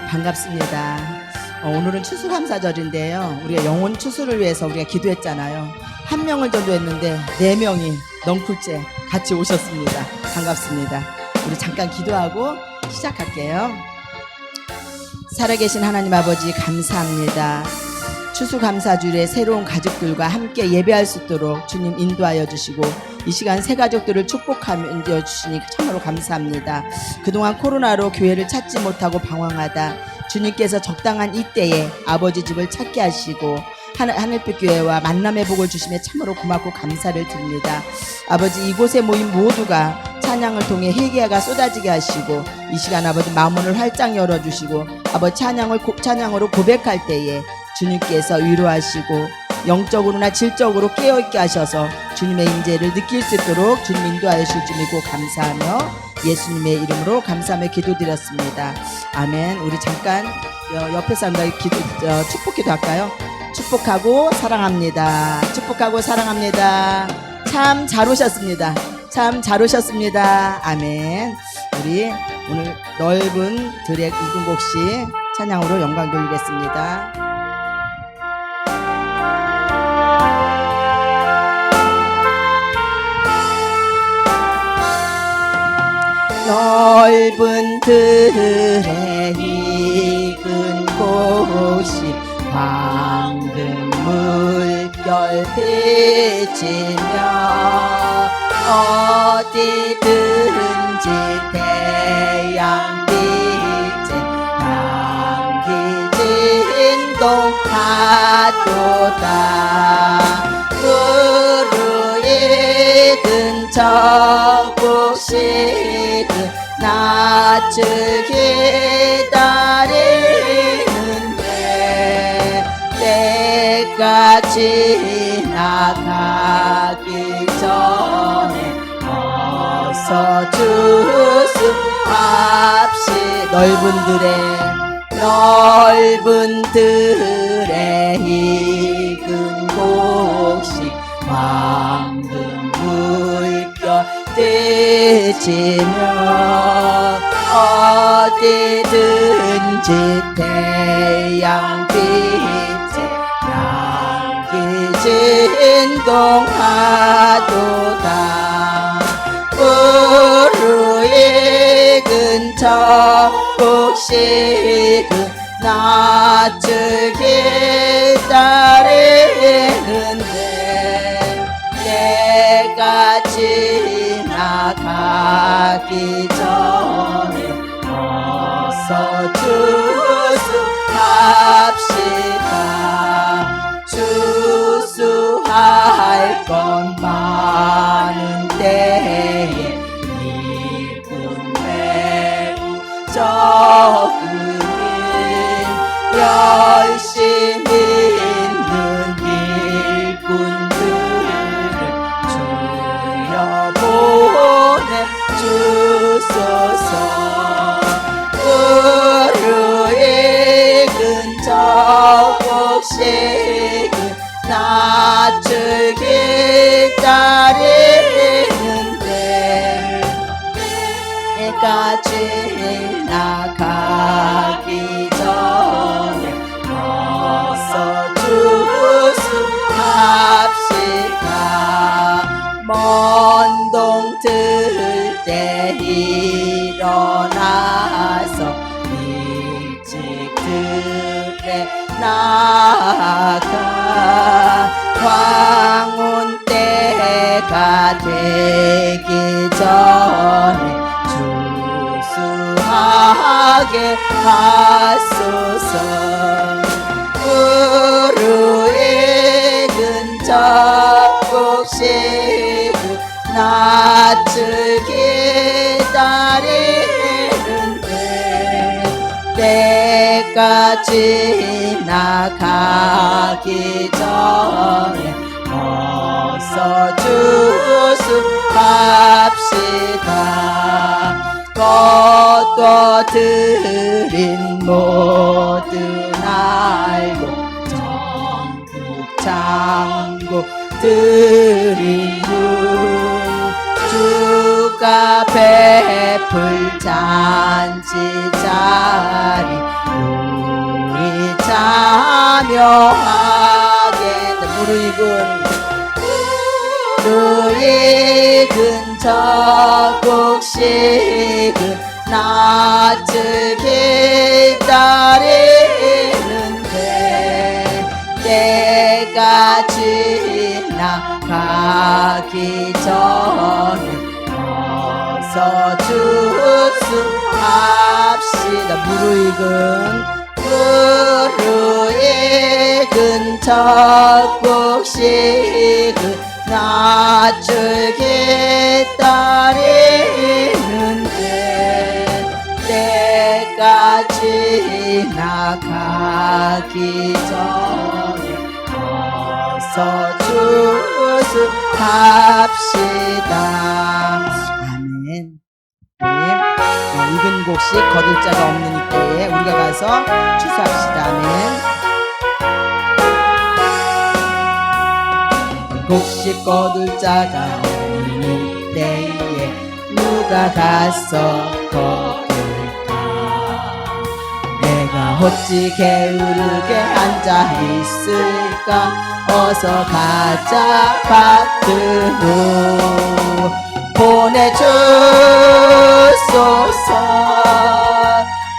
반갑습니다. 어, 오늘은 추수감사절인데요. 우리가 영혼 추수를 위해서 우리가 기도했잖아요. 한 명을 전도했는데 네 명이 넝쿨째 같이 오셨습니다. 반갑습니다. 우리 잠깐 기도하고 시작할게요. 살아계신 하나님 아버지 감사합니다. 추수감사주일에 새로운 가족들과 함께 예배할 수 있도록 주님 인도하여 주시고 이 시간 새 가족들을 축복하며 주시니 참으로 감사합니다. 그동안 코로나로 교회를 찾지 못하고 방황하다 주님께서 적당한 이때에 아버지 집을 찾게 하시고 하늘, 하늘빛 교회와 만남의 복을 주심에 참으로 고맙고 감사를 드립니다. 아버지 이곳에 모인 모두가 찬양을 통해 회개가 쏟아지게 하시고 이 시간 아버지 마음문을 활짝 열어주시고 아버지 찬양을 고- 찬양으로 고백할 때에 주님께서 위로하시고 영적으로나 질적으로 깨어있게 하셔서 주님의 임재를 느낄 수 있도록 주님 인도하여 믿고 감사하며 예수님의 이름으로 감사하며 기도드렸습니다. 아멘. 우리 잠깐 여- 옆에 사람들 기도 어, 축복 기도할까요? 축복하고 사랑합니다. 축복하고 사랑합니다. 참 잘 오셨습니다. 참 잘 오셨습니다. 아멘. 우리 오늘 넓은 들의 익은 곡시 찬양으로 영광 돌리겠습니다. 넓은 들의 익은 곳이 황금 물결 비치며 어디든지 태양 빛에 향기 진동하도다. 구루에 근처 곳이든 낯을 기다리는데 때가 지나가기 전에 어서 주수합시 넓은 들에 넓은 들에 익은 곡식 황금 물결 뜨지며 어디든지 태양 빛에 향기 진동하도다. 근처 혹시 그 낯을 기다리는데 때가 지나가기 전에 어서 주수합시다. 주수할 건 많은 때에 이분 매우 적 하게 하소서. 우루의 근처 그 낯을 기다리는데 때가 지나가기 전에 어서 주수합시다 걷어 드린 모든 알고 전국 장국 분 주가 베풀 잔치 자리 묘하게 무르익은 무르익은 적국식은 낯을 기다리는데 때가 지나가기 전에 어서 주수합시다. 무르익은 무르익은 적국식은 낯을 기다리는데 때가 지나가기 전에 어서 주수합시다 아멘 네, 어, 익은 곡식 거둘 자가 없는 이때에 우리가 가서 추수합시다 아멘 곡식 거둘 자가 없는 이때에 누가 가서 거둘까? 내가 어찌 게으르게 앉아 있을까? 어서 가자 밭으로 보내주소서.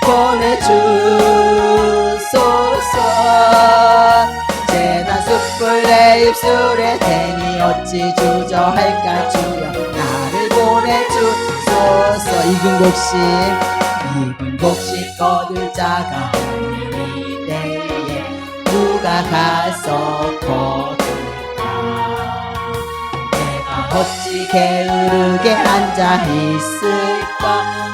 보내주소서. 재단 숯불 내 입술에 어찌 주저할까 주여 나를 보내주소서. 익은 곡식 익은 곡식 거둘 자가 없는 이때에 누가 가서 거둘까? 내가 어찌 게으르게 앉아 있을까?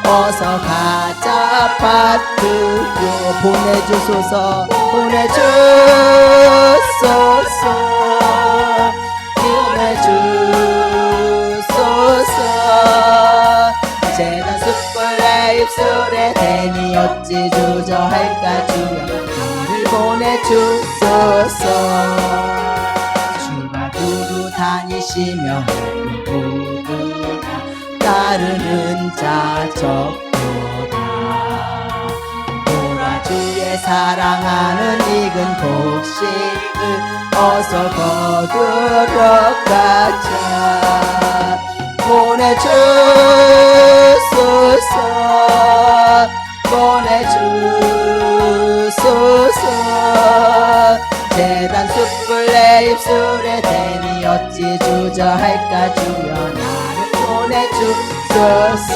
어서 가자 밭으로 보내주소서. 보내주 어찌 주저할까 주여 나를 보내주소서. 주가 두루 다니시며 누구나 따르는 자 적도다. 보라 주의 사랑하는 익은 곡식을 어서 거두러 가자. 보내주 주저할까 주여 나를 보내주소서.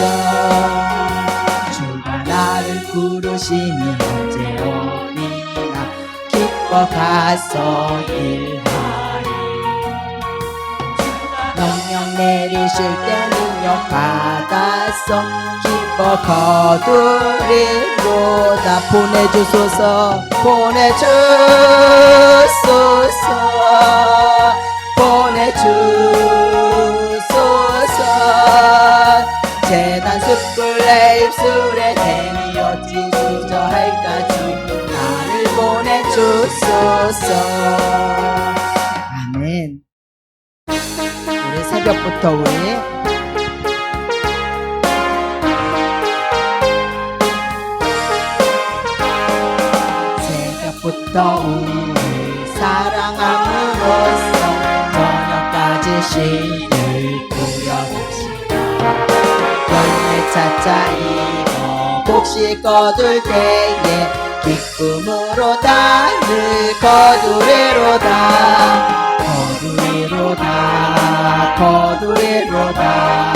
주가 나를 부르시니 언제 오리나 기뻐 가서 일하리. 명령 내리실 때 능력 받아서 기뻐 거두리로다 보내주소서. 보내주소서 우리 새벽부터 우리 사랑함으로써 저녁까지 신을 부려봅시다. 열매 찾자 이거 곡식 거둘 때에 기쁨으로 단을 거두리로다 거두리로다 거두리로다.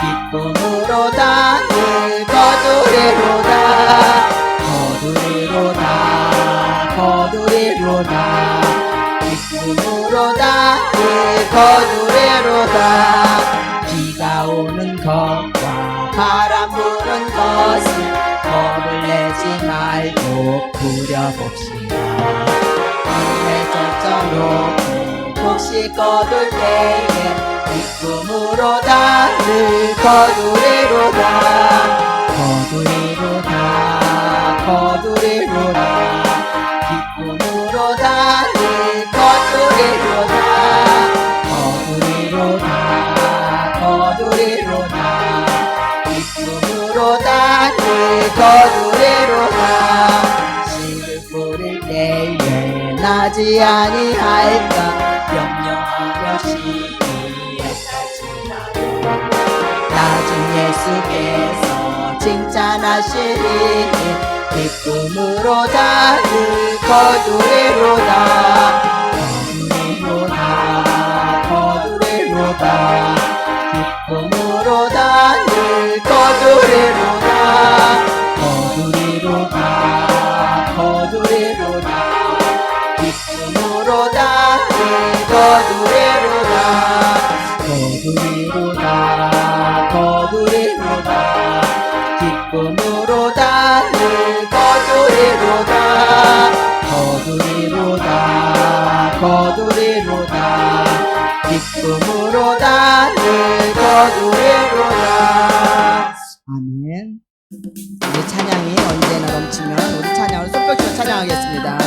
기쁨으로 단을 거두리로다. 거두리로다. 거두리로다. 기쁨으로 단을 거두리로다. 비가 오는 것과 바람 부는 것을 겁을 내지 말고 부려봅시다. 하늘에 젖어 놓고 몫이 거둘 때에 기쁨 으로, 다늘 거두리로다. 거두리로다 거두리로다. 기쁨 으로, 다늘 거두리로다. 거두리로다 거두리로다. 기쁨 으로, 다늘 거두리로다. 씨를 뿌릴 때에 나지 아니할 하시리니 기쁨으로 다를 거두리로다. 땅을 거두리로다 아멘. 우리 찬양이 언제나 넘치면 우리 찬양을 소벽시로 찬양하겠습니다.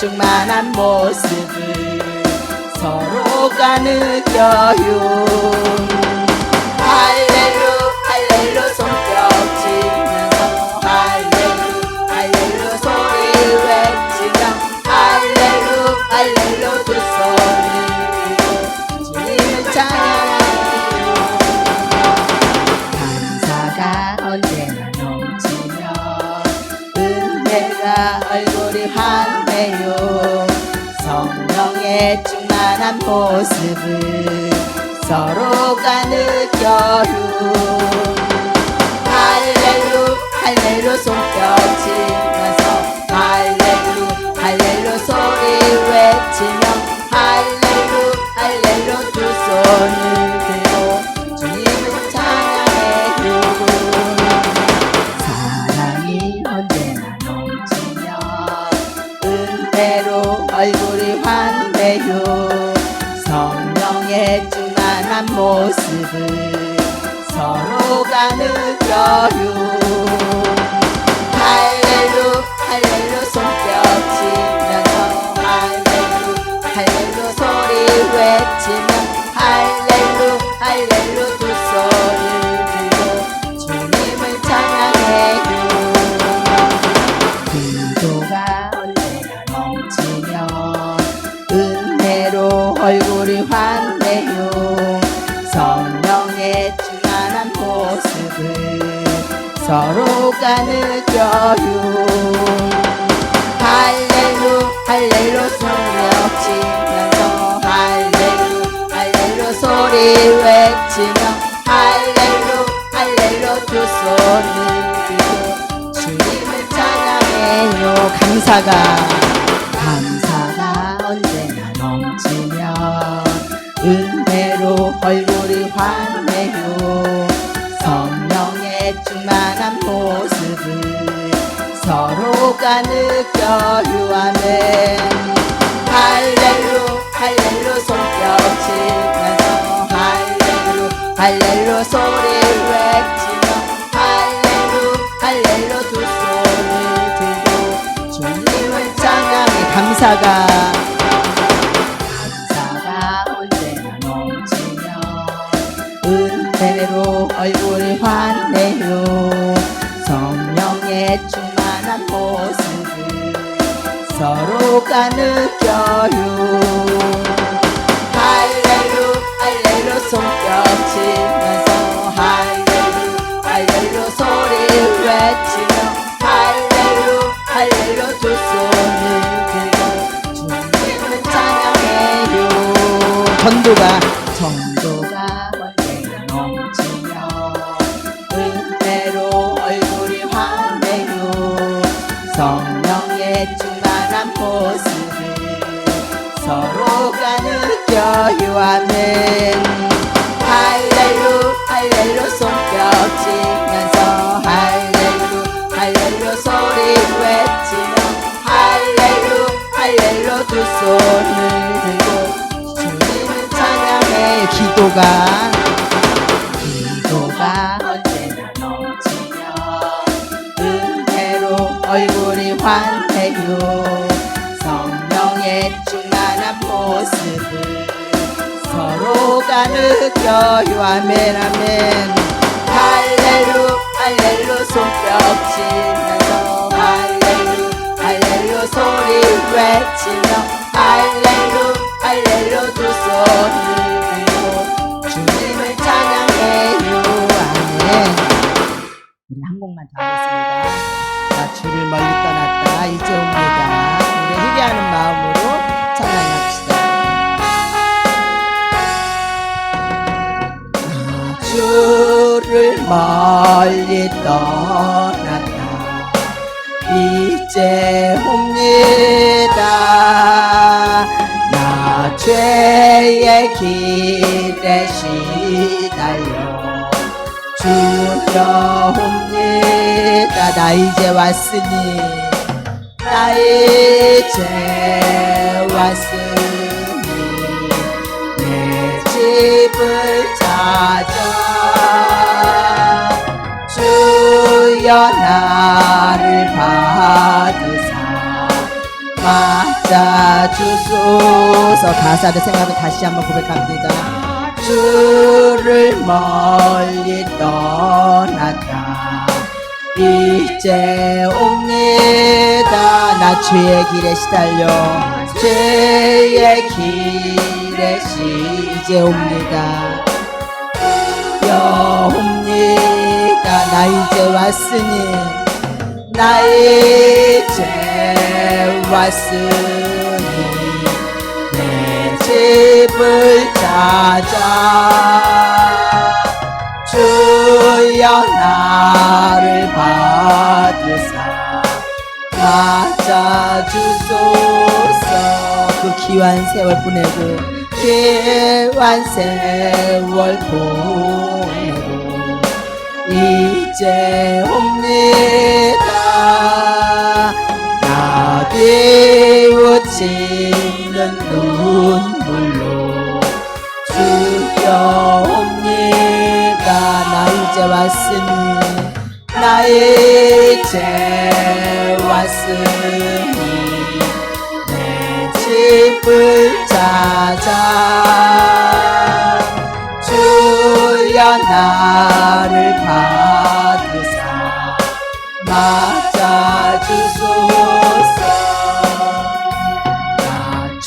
충만한 모습을 서로가 느껴요. 언제나 넘치며 은혜로 얼굴을 환해요. 성령의 충만한 모습을 서로가 느껴요. 아멘. 할렐루 할렐루 손뼉치면서 할렐루 할렐루 소리 외치며 할렐루 할렐루 두 손을 들고 주님을 찬양해. 감사가 cả nước 여유하는 할렐루 할렐루 손뼉치면서 할렐루 할렐루 소리 외치며 할렐루 할렐루 두 손을 들고 주님을 찬양해 기도가 느껴요 아멘 아멘 할렐루 할렐루 손뼉 치면서. 할렐루 할렐루 소리 외치며 길에 시달려. 주려 옵니다 나 이제 왔으니. 나 이제 왔으니. 내 집을 찾아. 주여 나를 받으사. 맞아 주소서. 가사를 생각하고 다시 한번 고백합니다 주를 멀리 떠났다 이제 옵니다. 나 죄의 길에 시달려. 죄의 길에 시 이제 옵니다. 여옵니다. 나 이제 왔으니 나 이제 왔으니. 내 집을 찾아 주여 나를 받으사 맞아 주소서. 그 귀한 세월 보내고 귀한 세월 보내고 이제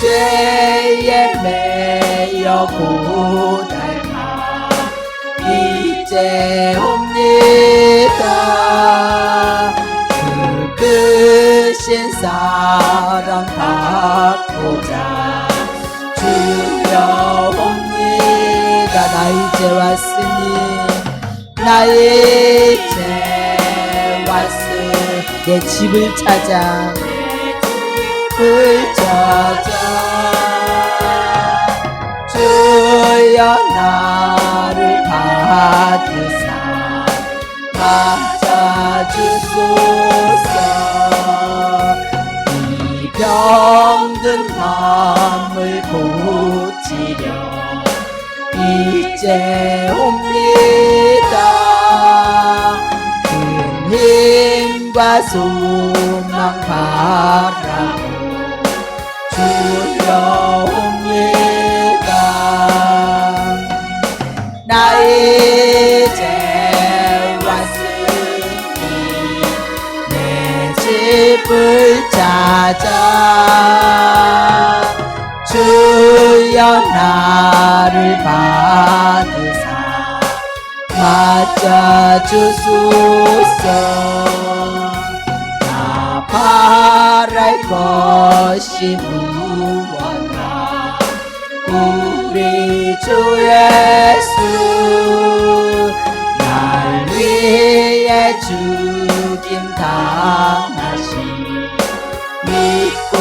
죄에 매여 고달파 이제 옵니다. 그 크신 사랑 받고자 주여 옵니다. 나 이제 왔으니 나 이제 왔으니. 내 집을 찾아. 집을 찾아 주여 나를 받으사 맞아 주소서. 이 병든 마음을 고치려 이제 옵니다. 큰 힘과 소망 바라고 주 이제 왔으니 내 집을 찾아 주여 나를 받으사. 맞아 주소서 나 바랄 것이 무엇나. 우리 주 예수 죽임 당하시. 믿고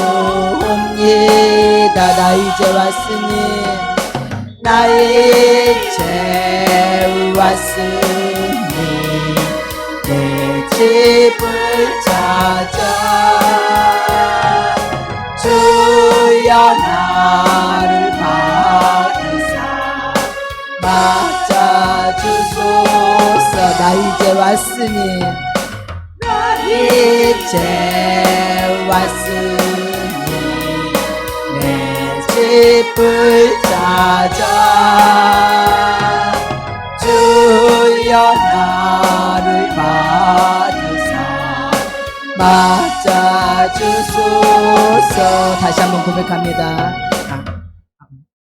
옵니다. 나 이제 왔으니 나 이제 왔으니 내 집을 찾아 주여 나를 받 왔으니 이제 왔으니 내 집을 찾아 주여 나를 받으사 맞아주소서. 다시 한번 고백합니다.